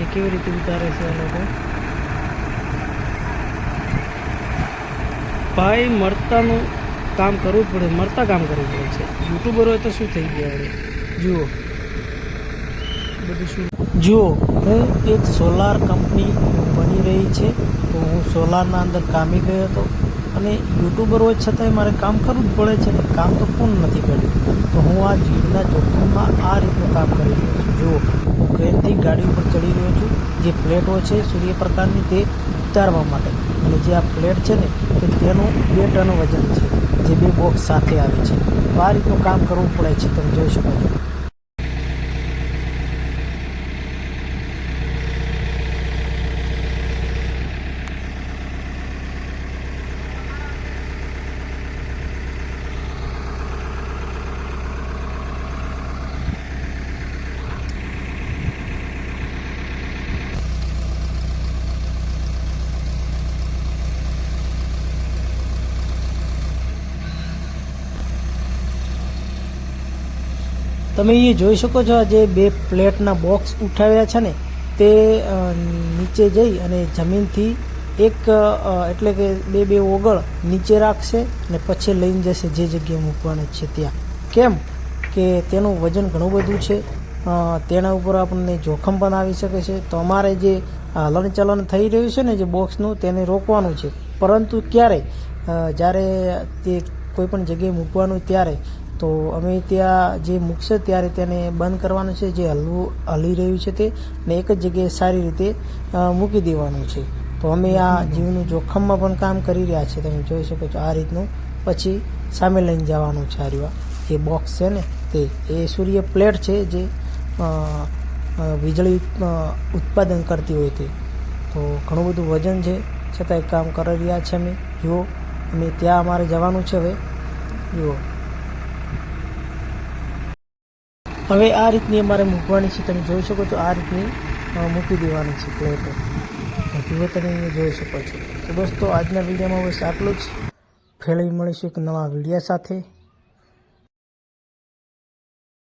એ કેવી રીતે ઉતારે છે એ લોકો? ભાઈ, મરતાનું કામ કરવું પડે. મરતા કામ કરવું પડે છે. યુટ્યુબર હોય તો શું થઈ ગયા હવે જુઓ. બધું શું? જુઓ. હું એક સોલાર કંપની બની રહી છે. તો હું સોલારના અંદર કામી ગયો હતો. અને યુટ્યુબર હોય છતાંય મારે કામ કરવું જ પડે છે કામ તો પૂર્ણ નથી કર્યું. તો હું આ જીવના જોખમમાં આ રીતનું કામ કરી રહ્યો છું. જુઓ, હું ક્રેનથી ગાડી ઉપર ચડી રહ્યો છું. જે પ્લેટો છે, સૂર્યપ્રકાશની તે ઉતારવા માટે. અને જે આ પ્લેટ છે ને, તે તેનું બે ટન વજન છે. જે બે બોક્સ સાથે આવે છે. આ રીતનું કામ કરવું પડે છે, તમે જોઈ શકો છો. તમે એ જોઈ શકો છો જે બે પ્લેટના બોક્સ ઉઠાવ્યા છે ને, તે નીચે જઈ અને જમીનથી એક એટલે કે બે બે ઓગળ નીચે રાખશે અને પછી લઈને જશે જે જગ્યાએ મૂકવાના છે ત્યાં. કેમ કે તેનું વજન ઘણું બધું છે તેના ઉપર આપણને જોખમ પણ આવી શકે છે. તો અમારે જે હલનચલન થઈ રહ્યું છે ને જે બોક્સનું, તેને રોકવાનું છે. પરંતુ ક્યારે જ્યારે તે કોઈ પણ જગ્યાએ મૂકવાનું, ત્યારે તો અમે ત્યાં જે મૂકશે ત્યારે તેને બંધ કરવાનું છે, જે હલવું, હલી રહ્યું છે તે, ને એક જ જગ્યાએ સારી રીતે મૂકી દેવાનું છે. તો અમે આ જીવનું જોખમમાં પણ કામ કરી રહ્યા છીએ તમે જોઈ શકો છો આ રીતનું. પછી સામે લઈને જવાનું છે આ જે બોક્સ છે ને તે. એ સૂર્ય પ્લેટ છે જે વીજળી ઉત્પાદન કરતી હોય તે. તો ઘણું બધું વજન છે. છતાંય કામ કરી રહ્યા છે અમે. જુઓ, અમે ત્યાં અમારે જવાનું છે હવે. જુઓ. હવે આ રીતની અમારે મૂકવાની છે, તમે જોઈ શકો છો આ રીતની મૂકી દેવાની છે પ્લેટો તો જુઓ તમે જોઈ શકો છો. તો દોસ્તો, આજના વિડીયોમાં બસ આટલું જ. ફેળી મળીશું એક નવા વિડીયા સાથે.